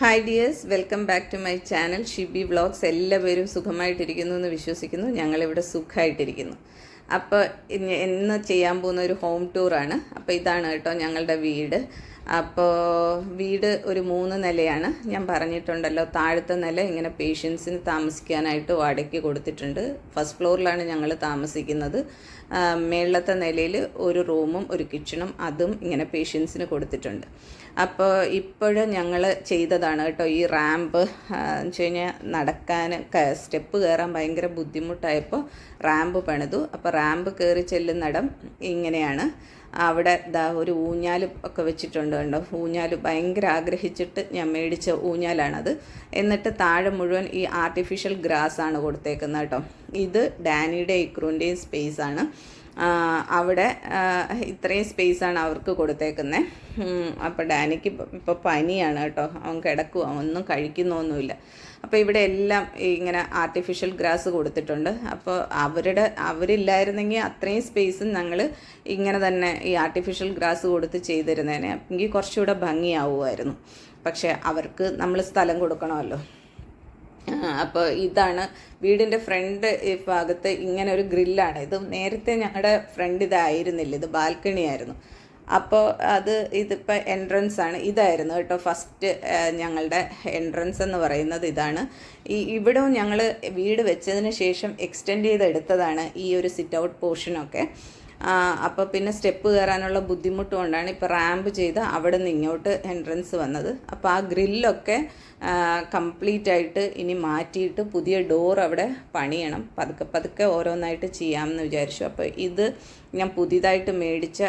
Hi dears welcome back to my channel Shibi vlogs എല്ലാവരും സുഖമായിട്ടിരിക്കുന്നു എന്ന് വിശ്വസിക്കുന്നു. ഞങ്ങളിവിടെ സുഖമായിട്ടിരിക്കുന്നു അപ്പോൾ ഇന്ന് ചെയ്യാൻ പോകുന്ന ഒരു ഹോം ടൂറാണ് അപ്പോൾ ഇതാണ് കേട്ടോ ഞങ്ങളുടെ വീട്. അപ്പോൾ വീട് ഒരു മൂന്ന് നിലയാണ്. ഞാൻ പറഞ്ഞിട്ടുണ്ടല്ലോ താഴത്തെ നില ഇങ്ങനെ പേഷ്യൻസിന് താമസിക്കാനായിട്ട് വാടകയ്ക്ക് കൊടുത്തിട്ടുണ്ട്. ഫസ്റ്റ് ഫ്ലോറിലാണ് ഞങ്ങൾ താമസിക്കുന്നത്. മേളത്തെ നിലയിൽ ഒരു റൂമും ഒരു കിച്ചണും അതും ഇങ്ങനെ പേഷ്യൻസിന് കൊടുത്തിട്ടുണ്ട്. അപ്പോൾ ഇപ്പോഴും ഞങ്ങൾ ചെയ്തതാണ് കേട്ടോ ഈ റാമ്പ്. എന്ന് വെച്ച് കഴിഞ്ഞാൽ നടക്കാൻ സ്റ്റെപ്പ് കയറാൻ ഭയങ്കര ബുദ്ധിമുട്ടായപ്പോൾ റാമ്പ് പണിതു. അപ്പോൾ റാമ്പ് കയറി ചെല്ലുന്നിടം ഇങ്ങനെയാണ്. അവിടെ ദാ ഒരു ഊഞ്ഞാൽ ഒക്കെ വെച്ചിട്ടുണ്ട് കണ്ടോ? ഊഞ്ഞാൽ ഭയങ്കര ആഗ്രഹിച്ചിട്ട് ഞാൻ മേടിച്ച ഊഞ്ഞാലാണത്. എന്നിട്ട് താഴെ മുഴുവൻ ഈ ആർട്ടിഫിഷ്യൽ ഗ്രാസ് ആണ് കൊടുത്തേക്കുന്നത് കേട്ടോ. ഇത് ഡാനിയുടെ ഇക്രൂന്റെയും ആണ്. അവിടെ ഇത്രയും സ്പേസാണ് അവർക്ക് കൊടുത്തേക്കുന്നത് അപ്പോൾ ഡാനിക്ക് ഇപ്പോൾ പനിയാണ് കേട്ടോ. അവൻ കിടക്കുക ഒന്നും കഴിക്കുന്നൊന്നുമില്ല. അപ്പോൾ ഇവിടെ എല്ലാം ഇങ്ങനെ ആർട്ടിഫിഷ്യൽ ഗ്രാസ് കൊടുത്തിട്ടുണ്ട്. അപ്പോൾ അവരുടെ അവരില്ലായിരുന്നെങ്കിൽ അത്രയും സ്പേസും ഞങ്ങൾ ഇങ്ങനെ തന്നെ ഈ ആർട്ടിഫിഷ്യൽ ഗ്രാസ് കൊടുത്ത് ചെയ്തിരുന്നേനെ. എങ്കിൽ കുറച്ചുകൂടെ ഭംഗിയാവുമായിരുന്നു പക്ഷേ അവർക്ക് നമ്മൾ സ്ഥലം കൊടുക്കണമല്ലോ. അപ്പോൾ ഇതാണ് വീടിന്റെ ഫ്രണ്ട് ഭാഗത്ത് ഇങ്ങനെ ഒരു ഗ്രില്ലാണ്. ഇത് നേരത്തെ ഞങ്ങളുടെ ഫ്രണ്ട് ഇതായിരുന്നില്ല ഇത് ബാൽക്കണി ആയിരുന്നു. അപ്പോൾ അത് ഇതിപ്പോൾ എൻട്രൻസ് ആണ്. ഇതായിരുന്നു കേട്ടോ ഫസ്റ്റ് ഞങ്ങളുടെ എൻട്രൻസ് എന്ന് പറയുന്നത് ഇതാണ്. ഈ ഇവിടവും ഞങ്ങൾ വീട് വെച്ചതിന് ശേഷം എക്സ്റ്റെൻഡ് ചെയ്തെടുത്തതാണ് ഈ ഒരു സിറ്റ് ഔട്ട് പോർഷനൊക്കെ അപ്പോൾ പിന്നെ സ്റ്റെപ്പ് കയറാനുള്ള ബുദ്ധിമുട്ട് കൊണ്ടാണ് ഇപ്പോൾ റാമ്പ് ചെയ്ത് അവിടെ നിന്ന് ഇങ്ങോട്ട് എൻട്രൻസ് വന്നത്. അപ്പോൾ ആ ഗ്രില്ലൊക്കെ കംപ്ലീറ്റ് ആയിട്ട് ഇനി മാറ്റിയിട്ട് പുതിയ ഡോർ അവിടെ പണിയണം. പതുക്കെ പതുക്കെ ഓരോന്നായിട്ട് ചെയ്യാമെന്ന് വിചാരിച്ചു. അപ്പോൾ ഇത് ഞാൻ പുതിയതായിട്ട് മേടിച്ച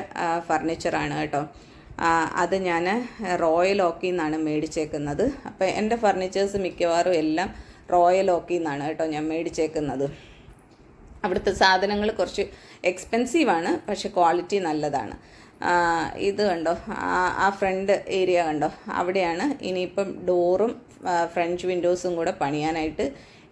ഫർണിച്ചറാണ് കേട്ടോ. അത് ഞാൻ റോയൽ ഓക്കിൽ നിന്നാണ് മേടിച്ചേക്കുന്നത്. അപ്പോൾ എന്റെ ഫർണിച്ചേഴ്സ് മിക്കവാറും എല്ലാം റോയൽ ഓക്കിൽ നിന്നാണ് കേട്ടോ ഞാൻ മേടിച്ചേക്കുന്നത്. അവിടുത്തെ സാധനങ്ങൾ കുറച്ച് എക്സ്പെൻസീവാണ് പക്ഷെ ക്വാളിറ്റി നല്ലതാണ്. ഇത് കണ്ടോ? ആ ഫ്രണ്ട് ഏരിയ കണ്ടോ? അവിടെയാണ് ഇനിയിപ്പം ഡോറും ഫ്രഞ്ച് വിൻഡോസും കൂടെ പണിയാനായിട്ട്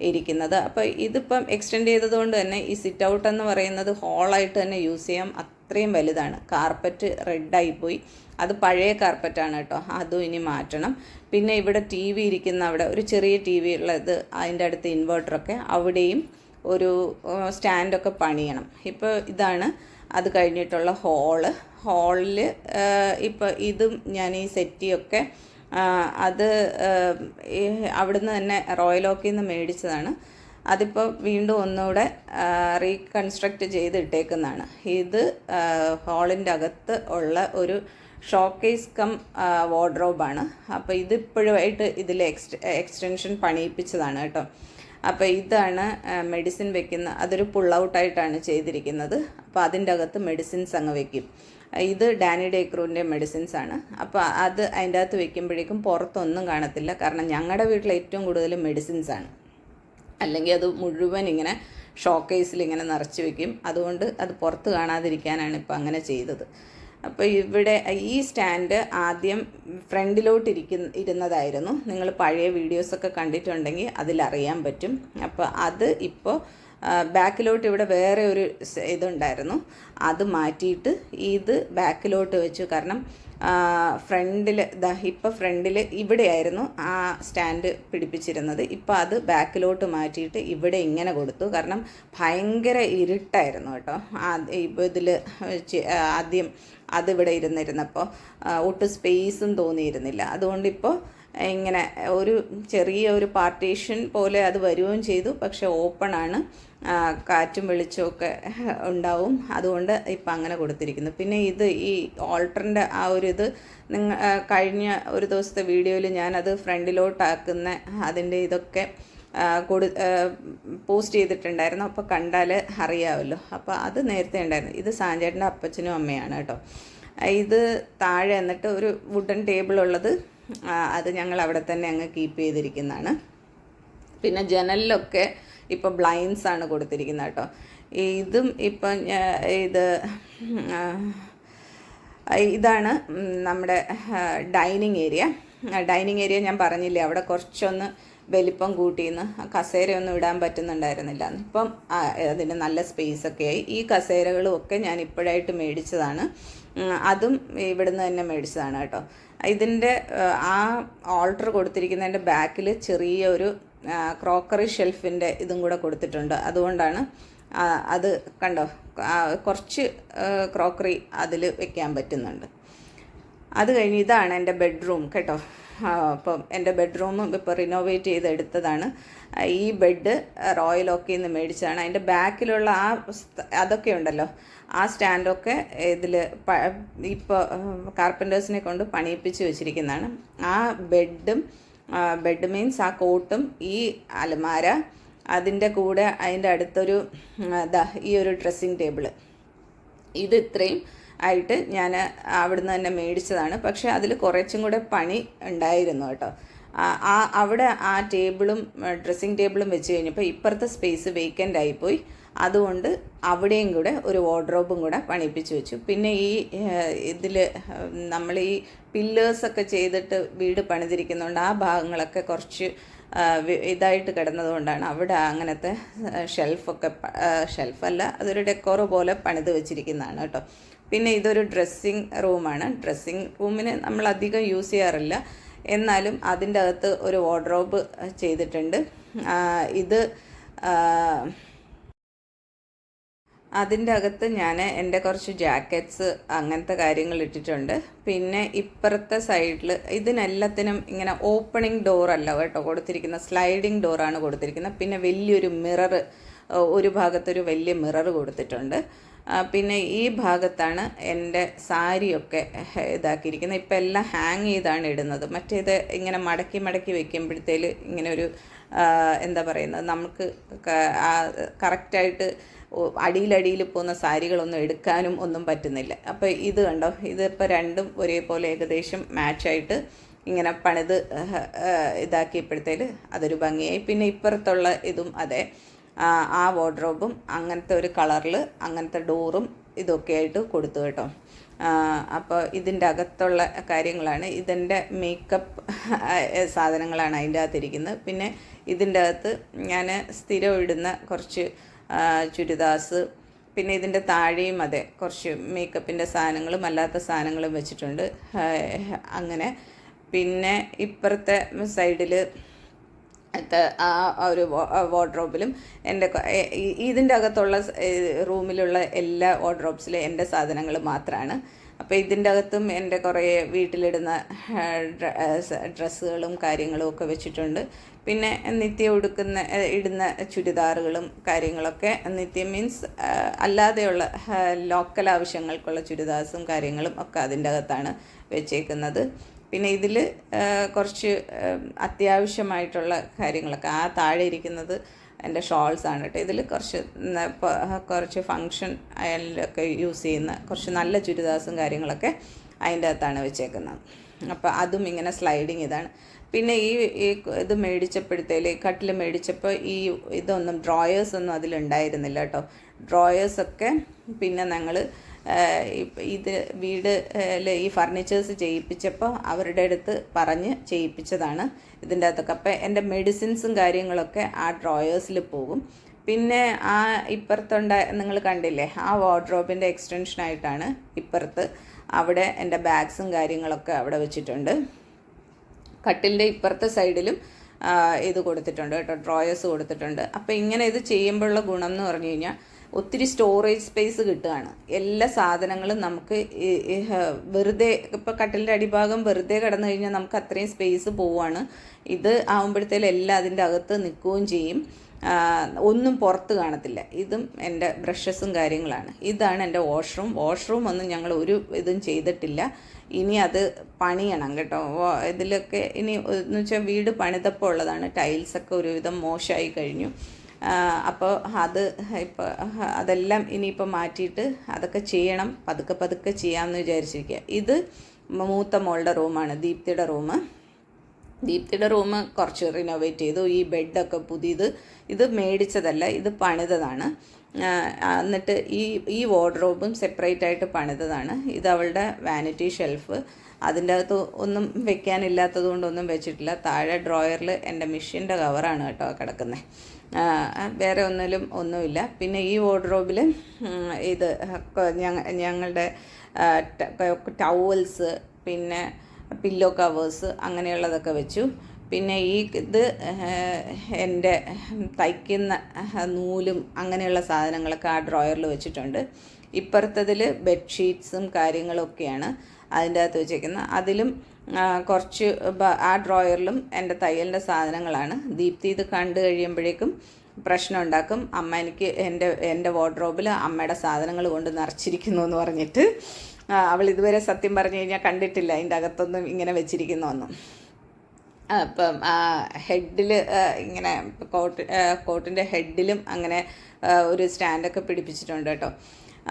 ഇരിക്കുന്നത്. അപ്പോൾ ഇതിപ്പം എക്സ്റ്റെൻഡ് ചെയ്തതുകൊണ്ട് തന്നെ ഈ സിറ്റ് ഔട്ട് എന്ന് പറയുന്നത് ഹോളായിട്ട് തന്നെ യൂസ് ചെയ്യാം. അത്രയും വലുതാണ്. കാർപ്പറ്റ് റെഡായിപ്പോയി അത് പഴയ കാർപ്പറ്റാണ് കേട്ടോ. അതും ഇനി മാറ്റണം. പിന്നെ ഇവിടെ ടി വി ഇരിക്കുന്ന അവിടെ ഒരു ചെറിയ ടി വി ഉള്ളത് അതിന്റെ അടുത്ത് ഇൻവെർട്ടറൊക്കെ അവിടെയും ഒരു സ്റ്റാൻഡൊക്കെ പണിയണം. ഇപ്പോൾ ഇതാണ് അത് കഴിഞ്ഞിട്ടുള്ള ഹോൾ. ഹോളിൽ ഇപ്പോൾ ഇതും ഞാൻ ഈ സെറ്റിയൊക്കെ അത് അവിടുന്ന് തന്നെ റോയൽ ഓക്കിൽ നിന്ന് മേടിച്ചതാണ്. അതിപ്പോൾ വീണ്ടും ഒന്നുകൂടെ റീകൺസ്ട്രക്റ്റ് ചെയ്ത് ഇട്ടേക്കുന്നതാണ് ഇത് ഹോളിന്റെ അകത്ത് ഉള്ള ഒരു ഷോക്കേസ് കം വാർഡ്രോബാണ്. അപ്പോൾ ഇതിപ്പോഴുമായിട്ട് ഇതിൽ എക്സ്റ്റ് എക്സ്റ്റൻഷൻ പണിയിപ്പിച്ചതാണ് കേട്ടോ. അപ്പോൾ ഇതാണ് മെഡിസിൻ വെക്കുന്ന അതൊരു പുൾ ഔട്ടായിട്ടാണ് ചെയ്തിരിക്കുന്നത്. അപ്പോൾ അതിന്റെ അകത്ത് മെഡിസിൻസ് അങ്ങ് വെക്കും. ഇത് ഡാനി ഡേക്രൂവിന്റെ മെഡിസിൻസ് ആണ്. അപ്പോൾ അത് അതിന്റെ അകത്ത് വെക്കുമ്പോഴേക്കും പുറത്തൊന്നും കാണത്തില്ല. കാരണം ഞങ്ങളുടെ വീട്ടിൽ ഏറ്റവും കൂടുതൽ മെഡിസിൻസ് ആണ്. അല്ലെങ്കിൽ അത് മുഴുവൻ ഇങ്ങനെ ഷോക്കേസിൽ ഇങ്ങനെ നിറച്ച് വെക്കും. അതുകൊണ്ട് അത് പുറത്ത് കാണാതിരിക്കാനാണ് ഇപ്പോൾ അങ്ങനെ ചെയ്തത്. അപ്പോൾ ഇവിടെ ഈ സ്റ്റാൻഡ് ആദ്യം ഫ്രണ്ടിലോട്ട് ഇരിക്കുന്ന ഇരുന്നതായിരുന്നു. നിങ്ങൾ പഴയ വീഡിയോസൊക്കെ കണ്ടിട്ടുണ്ടെങ്കിൽ അതിലറിയാൻ പറ്റും. അപ്പോൾ അത് ഇപ്പോൾ ബാക്കിലോട്ട് ഇവിടെ വേറെ ഒരു ഇതുണ്ടായിരുന്നു. അത് മാറ്റിയിട്ട് ഇത് ബാക്കിലോട്ട് വെച്ചു. കാരണം ഫ്രണ്ടിൽ ദാ ഇപ്പോൾ ഫ്രണ്ടിൽ ഇവിടെയായിരുന്നു ആ സ്റ്റാൻഡ് പിടിപ്പിച്ചിരുന്നത്. ഇപ്പോൾ അത് ബാക്കിലോട്ട് മാറ്റിയിട്ട് ഇവിടെ ഇങ്ങനെ കൊടുത്തു. കാരണം ഭയങ്കര ഇരുട്ടായിരുന്നു കേട്ടോ. ഇതിൽ ആദ്യം അതിവിടെ ഇരുന്നിരുന്നപ്പോൾ ഒട്ടും സ്പേസും തോന്നിയിരുന്നില്ല. അതുകൊണ്ടിപ്പോൾ ഇങ്ങനെ ഒരു ചെറിയ ഒരു പാർട്ടീഷൻ പോലെ അത് വരികയും ചെയ്തു. പക്ഷെ ഓപ്പൺ ആണ്. കാറ്റും വെളിച്ചമൊക്കെ ഉണ്ടാവും. അതുകൊണ്ട് ഇപ്പം അങ്ങനെ കൊടുത്തിരിക്കുന്നു. പിന്നെ ഇത് ഈ ഓൾട്ടറിന്റെ ആ ഒരു ഇത് നിങ്ങൾ കഴിഞ്ഞ ഒരു ദിവസത്തെ വീഡിയോയിൽ ഞാനത് ഫ്രണ്ടിലോട്ടാക്കുന്ന അതിന്റെ ഇതൊക്കെ കൊടു പോസ്റ്റ് ചെയ്തിട്ടുണ്ടായിരുന്നു. അപ്പോൾ കണ്ടാൽ അറിയാമല്ലോ. അപ്പോൾ അത് നേരത്തെ ഉണ്ടായിരുന്നു. ഇത് സാഞ്ചേട്ടന്റെ അപ്പച്ചനും അമ്മയാണ് കേട്ടോ. ഇത് താഴെ എന്നിട്ട് ഒരു വുഡൻ ടേബിൾ ഉള്ളത് അത് ഞങ്ങൾ അവിടെ തന്നെ അങ്ങ് കീപ്പ് ചെയ്തിരിക്കുന്നതാണ്. പിന്നെ ജനലിലൊക്കെ ഇപ്പോൾ ബ്ലൈൻസ് ആണ് കൊടുത്തിരിക്കുന്നത് കേട്ടോ. ഇതും ഇപ്പം ഇത് ഇതാണ് നമ്മുടെ ഡൈനിങ് ഏരിയ ഡൈനിങ് ഏരിയ ഞാൻ പറഞ്ഞില്ലേ അവിടെ കുറച്ചൊന്ന് വലിപ്പം കൂട്ടിയെന്ന് കസേരയൊന്നും ഇടാൻ പറ്റുന്നുണ്ടായിരുന്നില്ല ഇപ്പം അതിന് നല്ല സ്പേസ് ഒക്കെ ആയി ഈ കസേരകളും ഒക്കെ ഞാൻ ഇപ്പോഴായിട്ട് മേടിച്ചതാണ്. അതും ഇവിടുന്ന് തന്നെ മേടിച്ചതാണ് കേട്ടോ. ഇതിന്റെ ആ ഓൾട്ടർ കൊടുത്തിരിക്കുന്നതിന്റെ ബാക്കിൽ ചെറിയ ഒരു ക്രോക്കറി ഷെൽഫിന്റെ ഇതും കൂടെ കൊടുത്തിട്ടുണ്ട്. അതുകൊണ്ടാണ് അത് കണ്ടോ കുറച്ച് ക്രോക്കറി അതിൽ വെക്കാൻ പറ്റുന്നുണ്ട്. അത് കഴിഞ്ഞ് ഇതാണ് എന്റെ ബെഡ്റൂം കേട്ടോ. ആ, അപ്പം എന്റെ ബെഡ്റൂമും ഇപ്പോൾ റിനോവേറ്റ് ചെയ്തെടുത്തതാണ്. ഈ ബെഡ് റോയൽ ഒക്കെ നിന്ന് മേടിച്ചതാണ്. അതിന്റെ ബാക്കിലുള്ള ആ അതൊക്കെ ഉണ്ടല്ലോ. ആ സ്റ്റാൻഡൊക്കെ ഇതിൽ ഇപ്പോൾ കാർപ്പന്റേഴ്സിനെ കൊണ്ട് പണിയിപ്പിച്ച് വെച്ചിരിക്കുന്നതാണ്. ആ ബെഡും ബെഡ് മീൻസ് ആ കോട്ടും ഈ അലമാര അതിന്റെ കൂടെ അതിന്റെ അടുത്തൊരു ഈ ഒരു ഡ്രസ്സിങ് ടേബിൾ ഇത് ഇത്രയും. ആയിട്ട് ഞാൻ അവിടുന്ന് തന്നെ മേടിച്ചതാണ്. പക്ഷേ അതിൽ കുറച്ചും കൂടെ പണി ഉണ്ടായിരുന്നു കേട്ടോ. ആ- അവിടെ ആ ടേബിളും ഡ്രസ്സിങ് ടേബിളും വെച്ച് കഴിഞ്ഞപ്പോൾ ഇപ്പുറത്തെ സ്പേസ് വേക്കന്റ് ആയിപ്പോയി. അതുകൊണ്ട് അവിടെയും കൂടെ ഒരു വാർഡ്രോബും കൂടെ പണിപ്പിച്ച് വെച്ചു. പിന്നെ ഈ ഇതിൽ നമ്മൾ ഈ പില്ലേഴ്സൊക്കെ ചെയ്തിട്ട് വീട് പണിതിരിക്കുന്നതുകൊണ്ട് ആ ഭാഗങ്ങളൊക്കെ കുറച്ച് ഇതായിട്ട് കിടന്നതുകൊണ്ടാണ് അവിടെ അങ്ങനത്തെ ഷെൽഫൊക്കെ ഷെൽഫല്ല അതൊരു ഡെക്കോറ് പോലെ പണിത് വെച്ചിരിക്കുന്നതാണ് കേട്ടോ. പിന്നെ ഇതൊരു ഡ്രസ്സിങ് റൂമാണ് ഡ്രസ്സിങ് റൂമിന് നമ്മൾ അധികം യൂസ് ചെയ്യാറില്ല. എന്നാലും അതിന്റെ അകത്ത് ഒരു വാർഡ്രോബ് ചെയ്തിട്ടുണ്ട്. ഇത് അതിന്റെ അകത്ത് ഞാൻ എന്റെ കുറച്ച് ജാക്കറ്റ്സ് അങ്ങനത്തെ കാര്യങ്ങൾ ഇട്ടിട്ടുണ്ട്. പിന്നെ ഇപ്പുറത്തെ സൈഡിൽ ഇതിനെല്ലാത്തിനും ഇങ്ങനെ ഓപ്പണിംഗ് ഡോർ അല്ല കേട്ടോ കൊടുത്തിരിക്കുന്ന സ്ലൈഡിങ് ഡോറാണ് കൊടുത്തിരിക്കുന്നത്. പിന്നെ വലിയൊരു മിറർ ഒരു ഭാഗത്തൊരു വലിയ മിറർ കൊടുത്തിട്ടുണ്ട്. പിന്നെ ഈ ഭാഗത്താണ് എന്റെ സാരിയൊക്കെ ഇതാക്കിയിരിക്കുന്നത്. ഇപ്പം എല്ലാം ഹാങ് ചെയ്താണ് ഇടുന്നത്. മറ്റേത് ഇങ്ങനെ മടക്കി മടക്കി വെക്കുമ്പോഴത്തേൽ ഇങ്ങനെ ഒരു എന്താ പറയുന്നത് നമുക്ക് കറക്റ്റായിട്ട് അടിയിലടിയിൽ പോകുന്ന സാരികളൊന്നും എടുക്കാനും ഒന്നും പറ്റുന്നില്ല. അപ്പോൾ ഇത് കണ്ടോ? ഇതിപ്പോൾ രണ്ടും ഒരേപോലെ ഏകദേശം മാച്ചായിട്ട് ഇങ്ങനെ പണിത് ഇതാക്കിയപ്പോഴത്തേൽ അതൊരു ഭംഗിയായി. പിന്നെ ഇപ്പുറത്തുള്ള ഇതും അതെ. ആ, വാർഡ്രോബും അങ്ങനത്തെ ഒരു കളറിൽ അങ്ങനത്തെ ഡോറും ഇതൊക്കെ ആയിട്ട് കൊടുത്തു കേട്ടോ. അപ്പോൾ ഇതിന്റെ അകത്തുള്ള കാര്യങ്ങളാണ്. ഇതിന്റെ മേക്കപ്പ് സാധനങ്ങളാണ് അതിന്റെ അകത്തിരിക്കുന്നത്. പിന്നെ ഇതിന്റെ അകത്ത് ഞാൻ സ്ഥിരം ഇടുന്ന കുറച്ച് ചുരിദാസ് പിന്നെ ഇതിന്റെ താഴെയും അതെ കുറച്ച് മേക്കപ്പിന്റെ സാധനങ്ങളും അല്ലാത്ത സാധനങ്ങളും വെച്ചിട്ടുണ്ട്. അങ്ങനെ. പിന്നെ ഇപ്പുറത്തെ സൈഡിൽ ആ ഒരു വാർഡ്രോബിലും എന്റെ ഇതിന്റെ അകത്തുള്ള റൂമിലുള്ള എല്ലാ വാർഡ്രോബ്സിലും എന്റെ സാധനങ്ങൾ മാത്രമാണ് അപ്പോൾ ഇതിന്റെ അകത്തും എന്റെ കുറേ വീട്ടിലിടുന്ന ഡ്രസ്സുകളും കാര്യങ്ങളും ഒക്കെ വെച്ചിട്ടുണ്ട്. പിന്നെ നിത്യം ഉടുക്കുന്ന ഇടുന്ന ചുരിദാറുകളും കാര്യങ്ങളൊക്കെ നിത്യം മീൻസ് അല്ലാതെയുള്ള ലോക്കൽ ആവശ്യങ്ങൾക്കുള്ള ചുരിദാർസും കാര്യങ്ങളും ഒക്കെ അതിന്റെ അകത്താണ് വെച്ചേക്കുന്നത്. പിന്നെ ഇതിൽ കുറച്ച് അത്യാവശ്യമായിട്ടുള്ള കാര്യങ്ങളൊക്കെ. ആ താഴെ ഇരിക്കുന്നത് എന്റെ ഷോൾസ് ആണ് കേട്ടോ. ഇതിൽ കുറച്ച് കുറച്ച് ഫങ്ഷൻ അയലൊക്കെ യൂസ് ചെയ്യുന്ന കുറച്ച് നല്ല ചുരിദാസും കാര്യങ്ങളൊക്കെ അതിന്റെ അകത്താണ് വെച്ചേക്കുന്നത്. അപ്പോൾ അതും ഇങ്ങനെ സ്ലൈഡിങ് ഇതാണ്. പിന്നെ ഈ ഈ ഇത് മേടിച്ചപ്പോഴത്തേൽ കട്ടിൽ മേടിച്ചപ്പോൾ ഈ ഇതൊന്നും ഡ്രോയേഴ്സ് ഒന്നും അതിലുണ്ടായിരുന്നില്ല കേട്ടോ. ഡ്രോയേഴ്സൊക്കെ പിന്നെ ഞങ്ങൾ ഇത് വീട് ഈ ഫർണിച്ചേഴ്സ് ചെയ്യിപ്പിച്ചപ്പോൾ അവരുടെ അടുത്ത് പറഞ്ഞ് ചെയ്യിപ്പിച്ചതാണ്. ഇതിന്റെ അകത്തൊക്കെ അപ്പോൾ എന്റെ മെഡിസിൻസും കാര്യങ്ങളൊക്കെ ആ ഡ്രോയേഴ്സിൽ പോകും. പിന്നെ ആ ഇപ്പുറത്തുണ്ട നിങ്ങൾ കണ്ടില്ലേ ആ വാർഡ്രോബിന്റെ എക്സ്റ്റൻഷനായിട്ടാണ് ഇപ്പുറത്ത് അവിടെ എന്റെ ബാഗ്സും കാര്യങ്ങളൊക്കെ അവിടെ വെച്ചിട്ടുണ്ട്. കട്ടിലിന്റെ ഇപ്പുറത്തെ സൈഡിലും ഇത് കൊടുത്തിട്ടുണ്ട് കേട്ടോ ഡ്രോയേഴ്സ് കൊടുത്തിട്ടുണ്ട്. അപ്പോൾ ഇങ്ങനെ ഇത് ചെയ്യുമ്പോഴുള്ള ഗുണം എന്ന് പറഞ്ഞു കഴിഞ്ഞാൽ ഒത്തിരി സ്റ്റോറേജ് സ്പേസ് കിട്ടുകയാണ്. എല്ലാ സാധനങ്ങളും നമുക്ക് വെറുതെ ഇപ്പോൾ കട്ടിലിന്റെ അടിഭാഗം വെറുതെ കിടന്നു കഴിഞ്ഞാൽ നമുക്ക് അത്രയും സ്പേസ് പോവുകയാണ് ഇത് ആകുമ്പോഴത്തേലും എല്ലാം അതിന്റെ അകത്ത് നിൽക്കുകയും ചെയ്യും. ഒന്നും പുറത്ത് കാണത്തില്ല. ഇതും എന്റെ ബ്രഷസും കാര്യങ്ങളാണ്. ഇതാണ് എന്റെ വാഷ്റൂം വാഷ്റൂം ഒന്നും ഞങ്ങൾ ഒരു ഇതും ചെയ്തിട്ടില്ല. ഇനി അത് പണിയണം കേട്ടോ. ഇതിലൊക്കെ ഇനി എന്ന് വെച്ചാൽ വീട് പണിതപ്പോൾ ഉള്ളതാണ്. ടൈൽസൊക്കെ ഒരുവിധം മോശമായി കഴിഞ്ഞു. അപ്പോൾ അത് ഇപ്പോൾ അതെല്ലാം ഇനിയിപ്പോൾ മാറ്റിയിട്ട് അതൊക്കെ ചെയ്യണം. പതുക്കെ പതുക്കെ ചെയ്യാമെന്ന് വിചാരിച്ചിരിക്കുക ഇത് മൂത്ത മോളുടെ റൂമാണ് ദീപ്തിയുടെ റൂം ദീപ്തിയുടെ റൂം കുറച്ച് റിനോവേറ്റ് ചെയ്തു. ഈ ബെഡൊക്കെ പുതിയത് ഇത് മേടിച്ചതല്ല ഇത് പണിതതാണ്. എന്നിട്ട് ഈ ഈ വാർഡ്രോബും സെപ്പറേറ്റ് ആയിട്ട് പണിതതാണ്. ഇത് അവളുടെ വാനിറ്റി ഷെൽഫ് അതിന്റെ അകത്ത് ഒന്നും വെക്കാനില്ലാത്തത് കൊണ്ടൊന്നും വെച്ചിട്ടില്ല. താഴെ ഡ്രോയറിൽ എന്റെ മെഷീന്റെ കവറാണ് കേട്ടോ കിടക്കുന്നത് വേറെ ഒന്നിലും ഒന്നുമില്ല. പിന്നെ ഈ വാർഡ്രോബിൽ ഇത് ഞങ്ങളുടെ ടവൽസ് പിന്നെ പില്ലോ കവേഴ്സ് അങ്ങനെയുള്ളതൊക്കെ വെച്ചു. പിന്നെ ഈ ഇത് എന്റെ തയ്ക്കുന്ന നൂലും അങ്ങനെയുള്ള സാധനങ്ങളൊക്കെ ആ ഡ്രോയറിൽ വെച്ചിട്ടുണ്ട്. ഇപ്പുറത്തതിൽ ബെഡ്ഷീറ്റ്സും കാര്യങ്ങളൊക്കെയാണ് അതിന്റെ അകത്ത് വെച്ചേക്കുന്നത്. അതിലും കുറച്ച് ആ ഡ്രോയറിലും എന്റെ തയ്യലിന്റെ സാധനങ്ങളാണ്. ദീപ്തി ഇത് കണ്ടു കഴിയുമ്പോഴേക്കും പ്രശ്നം ഉണ്ടാക്കും അമ്മ എനിക്ക് എന്റെ എന്റെ വാർഡ്രോബിൽ അമ്മയുടെ സാധനങ്ങൾ കൊണ്ട് നിറച്ചിരിക്കുന്നു എന്ന് പറഞ്ഞിട്ട് അവൾ ഇതുവരെ സത്യം പറഞ്ഞു കഴിഞ്ഞാൽ കണ്ടിട്ടില്ല. അതിന്റെ അകത്തൊന്നും ഇങ്ങനെ വെച്ചിരിക്കുന്നൊന്നും. അപ്പം ഹെഡിൽ ഇങ്ങനെ കോട്ട് കോട്ടിന്റെ ഹെഡിലും അങ്ങനെ ഒരു സ്റ്റാൻഡൊക്കെ പിടിപ്പിച്ചിട്ടുണ്ട് കേട്ടോ.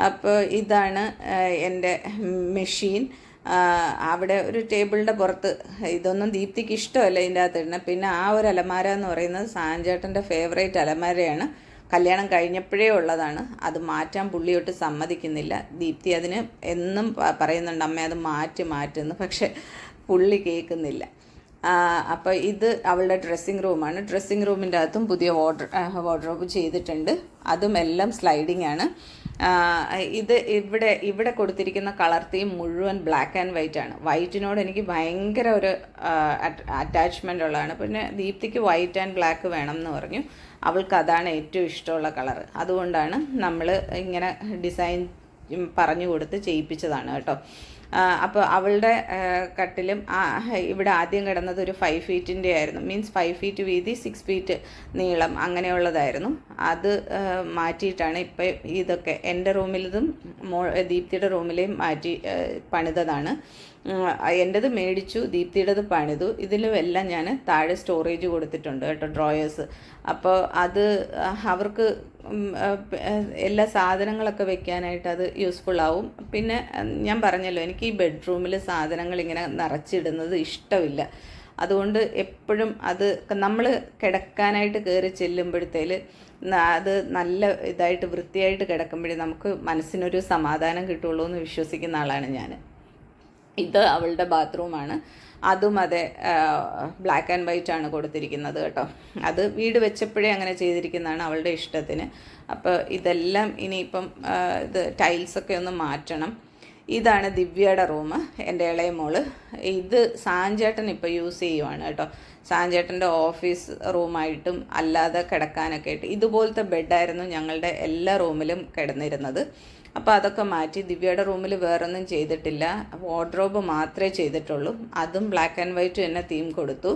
അപ്പോൾ ഇതാണ് എന്റെ മെഷീൻ അവിടെ ഒരു ടേബിളിന്റെ പുറത്ത്. ഇതൊന്നും ദീപ്തിക്ക് ഇഷ്ടമല്ല ഇതിന്റെ അകത്ത് ഇടുന്നത് പിന്നെ ആ ഒരു അലമാര എന്ന് പറയുന്നത് സാഞ്ചേട്ടന്റെ ഫേവറേറ്റ് അലമാരയാണ്. കല്യാണം കഴിഞ്ഞപ്പോഴേ ഉള്ളതാണ്. അത് മാറ്റാൻ പുള്ളിയൊട്ട് സമ്മതിക്കുന്നില്ല. ദീപ്തി അതിന് എന്നും പറയുന്നുണ്ട് അമ്മ അത് മാറ്റി മാറ്റുന്നു പക്ഷെ പുള്ളി കേൾക്കുന്നില്ല. അപ്പോൾ ഇത് അവളുടെ ഡ്രസ്സിങ് റൂമാണ് ഡ്രസ്സിങ് റൂമിന്റെ അകത്തും പുതിയ വാർഡർ വാർഡ്രോബ് ചെയ്തിട്ടുണ്ട്. അതും എല്ലാം സ്ലൈഡിംഗ് ആണ്. ഇത് ഇവിടെ ഇവിടെ കൊടുത്തിരിക്കുന്ന കളർ തീം മുഴുവൻ ബ്ലാക്ക് ആൻഡ് വൈറ്റ് ആണ്. വൈറ്റിനോട് എനിക്ക് ഭയങ്കര ഒരു അറ്റാച്ച്മെന്റ് ഉള്ളതാണ്. പിന്നെ ദീപ്തിക്ക് വൈറ്റ് ആൻഡ് ബ്ലാക്ക് വേണം എന്ന് പറഞ്ഞു. അവൾക്ക് അതാണ് ഏറ്റവും ഇഷ്ടമുള്ള കളർ അതുകൊണ്ടാണ് നമ്മൾ ഇങ്ങനെ ഡിസൈൻ പറഞ്ഞു കൊടുത്ത് ചെയ്യിപ്പിച്ചതാണ് കേട്ടോ. അപ്പോൾ അവളുടെ കട്ടിലും ഇവിടെ ആദ്യം കിടന്നത് ഒരു ഫൈവ് ഫീറ്റിന്റെ ആയിരുന്നു. മീൻസ് ഫൈവ് ഫീറ്റ് വീതി സിക്സ് ഫീറ്റ് നീളം അങ്ങനെയുള്ളതായിരുന്നു. അത് മാറ്റിയിട്ടാണ് ഇപ്പം ഇതൊക്കെ. എന്റെ റൂമിലതും മോ ദീപ്തിയുടെ റൂമിലെയും മാറ്റി പണിതതാണ്. എന്റെത് മേടിച്ചു ദീപ്തിയുടേത് പണിതു. ഇതിലും എല്ലാം ഞാൻ താഴെ സ്റ്റോറേജ് കൊടുത്തിട്ടുണ്ട് കേട്ടോ ഡ്രോയേഴ്സ് അപ്പോൾ അത് അവർക്ക് എല്ലാ സാധനങ്ങളൊക്കെ വെക്കാനായിട്ട് അത് യൂസ്ഫുൾ ആവും. പിന്നെ ഞാൻ പറഞ്ഞല്ലോ എനിക്ക് ഈ ബെഡ്റൂമിൽ സാധനങ്ങൾ ഇങ്ങനെ നിറച്ചിടുന്നത് ഇഷ്ടമില്ല. അതുകൊണ്ട് എപ്പോഴും അത് നമ്മൾ കിടക്കാനായിട്ട് കയറി ചെല്ലുമ്പോഴത്തേൽ അത് നല്ല ഇതായിട്ട് വൃത്തിയായിട്ട് കിടക്കുമ്പോഴേ നമുക്ക് മനസ്സിനൊരു സമാധാനം കിട്ടുള്ളൂ എന്ന് വിശ്വസിക്കുന്ന ആളാണ് ഞാൻ ഇത് അവളുടെ ബാത്റൂമാണ് അതും അതെ ബ്ലാക്ക് ആൻഡ് വൈറ്റ് ആണ് കൊടുത്തിരിക്കുന്നത് കേട്ടോ. അത് വീട് വെച്ചപ്പോഴേ അങ്ങനെ ചെയ്തിരിക്കുന്നതാണ് അവളുടെ ഇഷ്ടത്തിന്. അപ്പോൾ ഇതെല്ലാം ഇനിയിപ്പം ഇത് ടൈൽസൊക്കെ ഒന്ന് മാറ്റണം. ഇതാണ് ദിവ്യയുടെ റൂം എന്റെ ഇളയ മോൾ. ഇത് സാഞ്ചേട്ടൻ ഇപ്പോൾ യൂസ് ചെയ്യുവാണ് കേട്ടോ. സാഞ്ചേട്ടന്റെ ഓഫീസ് റൂമായിട്ടും അല്ലാതെ കിടക്കാനൊക്കെ ആയിട്ട് ഇതുപോലത്തെ ബെഡായിരുന്നു ഞങ്ങളുടെ എല്ലാ റൂമിലും കിടന്നിരുന്നത്. അപ്പോൾ അതൊക്കെ മാറ്റി ദിവ്യയുടെ റൂമിൽ വേറൊന്നും ചെയ്തിട്ടില്ല. വാർഡ്രോബ് മാത്രമേ ചെയ്തിട്ടുള്ളൂ. അതും ബ്ലാക്ക് ആൻഡ് വൈറ്റ് തന്നെ തീം കൊടുത്തു.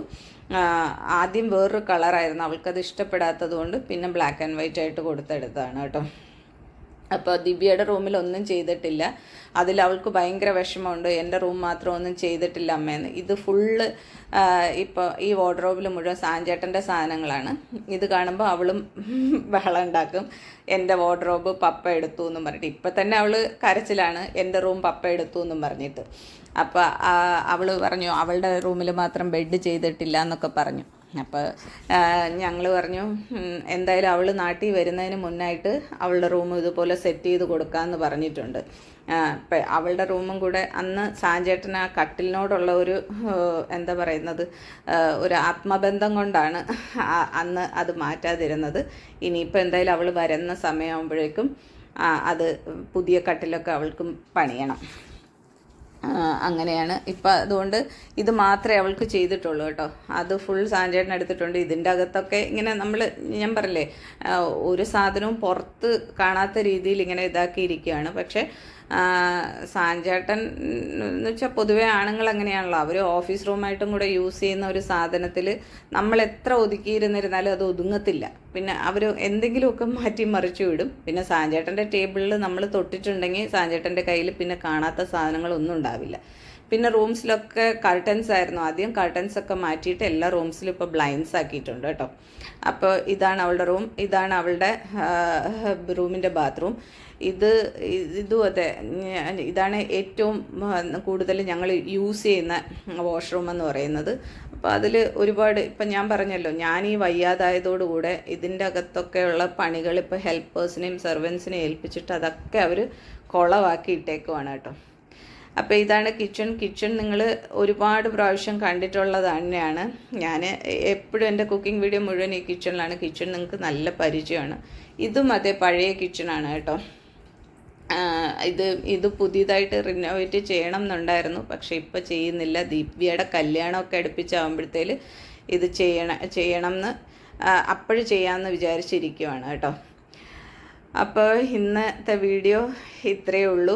ആദ്യം വേറൊരു കളറായിരുന്നു അവൾക്കത് ഇഷ്ടപ്പെടാത്തത് കൊണ്ട് പിന്നെ ബ്ലാക്ക് ആൻഡ് വൈറ്റ് ആയിട്ട് കൊടുത്തെടുത്തതാണ് കേട്ടോ. അപ്പോൾ ദിവ്യയുടെ റൂമിൽ ഒന്നും ചെയ്തിട്ടില്ല. അതിൽ അവൾക്ക് ഭയങ്കര വിഷമമുണ്ട്. എന്റെ റൂം മാത്രം ഒന്നും ചെയ്തിട്ടില്ല അമ്മയെന്ന് ഇത് ഫുള്ള് ഇപ്പോൾ ഈ വാർഡ്രോബിൽ മുഴുവൻ സാഞ്ചേട്ടന്റെ സാധനങ്ങളാണ്. ഇത് കാണുമ്പോൾ അവളും ബഹളം ഉണ്ടാക്കും. എന്റെ വാർഡ്രോബ് പപ്പ എടുത്തു എന്നും പറഞ്ഞിട്ട്. ഇപ്പം തന്നെ അവൾ കരച്ചിലാണ്. എന്റെ റൂം പപ്പ എടുത്തു എന്നും പറഞ്ഞിട്ട്. അപ്പോൾ അവൾ പറഞ്ഞു അവളുടെ റൂമിൽ മാത്രം ബെഡ് ചെയ്തിട്ടില്ല എന്നൊക്കെ പറഞ്ഞു. അപ്പോൾ ഞങ്ങൾ പറഞ്ഞു എന്തായാലും അവൾ നാട്ടിൽ വരുന്നതിന് മുന്നായിട്ട് അവളുടെ റൂം ഇതുപോലെ സെറ്റ് ചെയ്ത് കൊടുക്കാമെന്ന് പറഞ്ഞിട്ടുണ്ട്. അവളുടെ റൂമും കൂടെ അന്ന് സാഞ്ചേട്ടൻ ആ കട്ടിലിനോടുള്ള ഒരു എന്താ പറയുന്നത് ഒരു ആത്മബന്ധം കൊണ്ടാണ് അന്ന് അത് മാറ്റാതിരുന്നത്. ഇനിയിപ്പോൾ എന്തായാലും അവൾ വരുന്ന സമയമാകുമ്പോഴേക്കും അത് പുതിയ കട്ടിലൊക്കെ അവൾക്കും പണിയണം. അങ്ങനെയാണ്. ഇപ്പം അതുകൊണ്ട് ഇത് മാത്രമേ അവൾക്ക് ചെയ്തിട്ടുള്ളൂ കേട്ടോ. അത് ഫുൾ സാഞ്ചേട്ടൻ എടുത്തിട്ടുണ്ട്. ഇതിന്റെ അകത്തൊക്കെ ഇങ്ങനെ നമ്മൾ ഞാൻ പറയില്ലേ ഒരു സാധനവും പുറത്ത് കാണാത്ത രീതിയിൽ ഇങ്ങനെ ഇതാക്കിയിരിക്കുകയാണ്. പക്ഷേ സാഞ്ചേട്ടൻ എന്ന് വെച്ചാൽ പൊതുവേ ആണുങ്ങൾ അങ്ങനെയാണല്ലോ. അവർ ഓഫീസ് റൂമായിട്ടും കൂടെ യൂസ് ചെയ്യുന്ന ഒരു സാധനത്തിൽ നമ്മൾ എത്ര ഒതുക്കിയിരുന്നിരുന്നാലും അത് ഒതുങ്ങത്തില്ല. പിന്നെ അവർ എന്തെങ്കിലുമൊക്കെ മാറ്റി മറിച്ചു വിടും. പിന്നെ സാഞ്ചേട്ടന്റെ ടേബിളിൽ നമ്മൾ തൊട്ടിട്ടുണ്ടെങ്കിൽ സാഞ്ചേട്ടന്റെ കയ്യിൽ പിന്നെ കാണാത്ത സാധനങ്ങളൊന്നും ഉണ്ടാവില്ല. പിന്നെ റൂംസിലൊക്കെ കർട്ടൻസ് ആയിരുന്നു. ആദ്യം കർട്ടൻസ് ഒക്കെ മാറ്റിയിട്ട് എല്ലാ റൂംസിലും ഇപ്പോൾ ബ്ലൈൻഡ്സ് ആക്കിയിട്ടുണ്ട് കേട്ടോ. അപ്പോൾ ഇതാണ് അവളുടെ റൂം. ഇതാണ് അവളുടെ റൂമിന്റെ ബാത്റൂം. ഇത് ഇതും അതെ ഇതാണ് ഏറ്റവും കൂടുതൽ ഞങ്ങൾ യൂസ് ചെയ്യുന്ന വാഷ്റൂം എന്ന് പറയുന്നത്. അപ്പോൾ അതിൽ ഒരുപാട് ഇപ്പം ഞാൻ പറഞ്ഞല്ലോ ഞാൻ ഈ വയ്യാതായതോടുകൂടെ ഇതിന്റെ അകത്തൊക്കെയുള്ള പണികൾ ഇപ്പോൾ ഹെൽപ്പേഴ്സിനെയും സെർവൻസിനെയും ഏൽപ്പിച്ചിട്ട് അതൊക്കെ അവർ കുളവാക്കി ഇട്ടേക്കുവാണ് കേട്ടോ. അപ്പോൾ ഇതാണ് കിച്ചൺ കിച്ചൺ നിങ്ങൾ ഒരുപാട് പ്രാവശ്യം കണ്ടിട്ടുള്ളത് തന്നെയാണ്. ഞാൻ എപ്പോഴും എന്റെ കുക്കിംഗ് വീഡിയോ മുഴുവൻ ഈ കിച്ചണിലാണ് കിച്ചൺ നിങ്ങൾക്ക് നല്ല പരിചയമാണ്. ഇതും അതേ പഴയ കിച്ചണാണ് കേട്ടോ. ഇത് ഇത് പുതിയതായിട്ട് റിനോവേറ്റ് ചെയ്യണം എന്നുണ്ടായിരുന്നു പക്ഷേ ഇപ്പോൾ ചെയ്യുന്നില്ല. ദിവ്യയുടെ കല്യാണമൊക്കെ അടുപ്പിച്ചാകുമ്പോഴത്തേൽ ഇത് ചെയ്യണം ചെയ്യണം എന്ന് അപ്പോഴും ചെയ്യാമെന്ന് വിചാരിച്ചിരിക്കുവാണ് കേട്ടോ. അപ്പോൾ ഇന്നത്തെ വീഡിയോ ഇത്രയേ ഉള്ളൂ.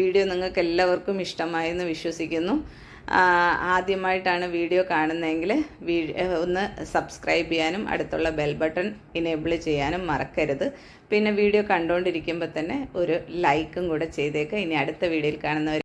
വീഡിയോ നിങ്ങൾക്ക് എല്ലാവർക്കും ഇഷ്ടമായെന്ന് വിശ്വസിക്കുന്നു. ആദ്യമായിട്ടാണ് വീഡിയോ കാണുന്നതെങ്കിൽ ഒന്ന് സബ്സ്ക്രൈബ് ചെയ്യാനും അടുത്തുള്ള ബെൽ ബട്ടൺ ഇനേബിൾ ചെയ്യാനും മറക്കരുത്. പിന്നെ വീഡിയോ കണ്ടുകൊണ്ടിരിക്കുമ്പോൾ തന്നെ ഒരു ലൈക്കും കൂടെ ചെയ്തേക്കുക ഇനി അടുത്ത വീഡിയോയിൽ കാണുന്നവർ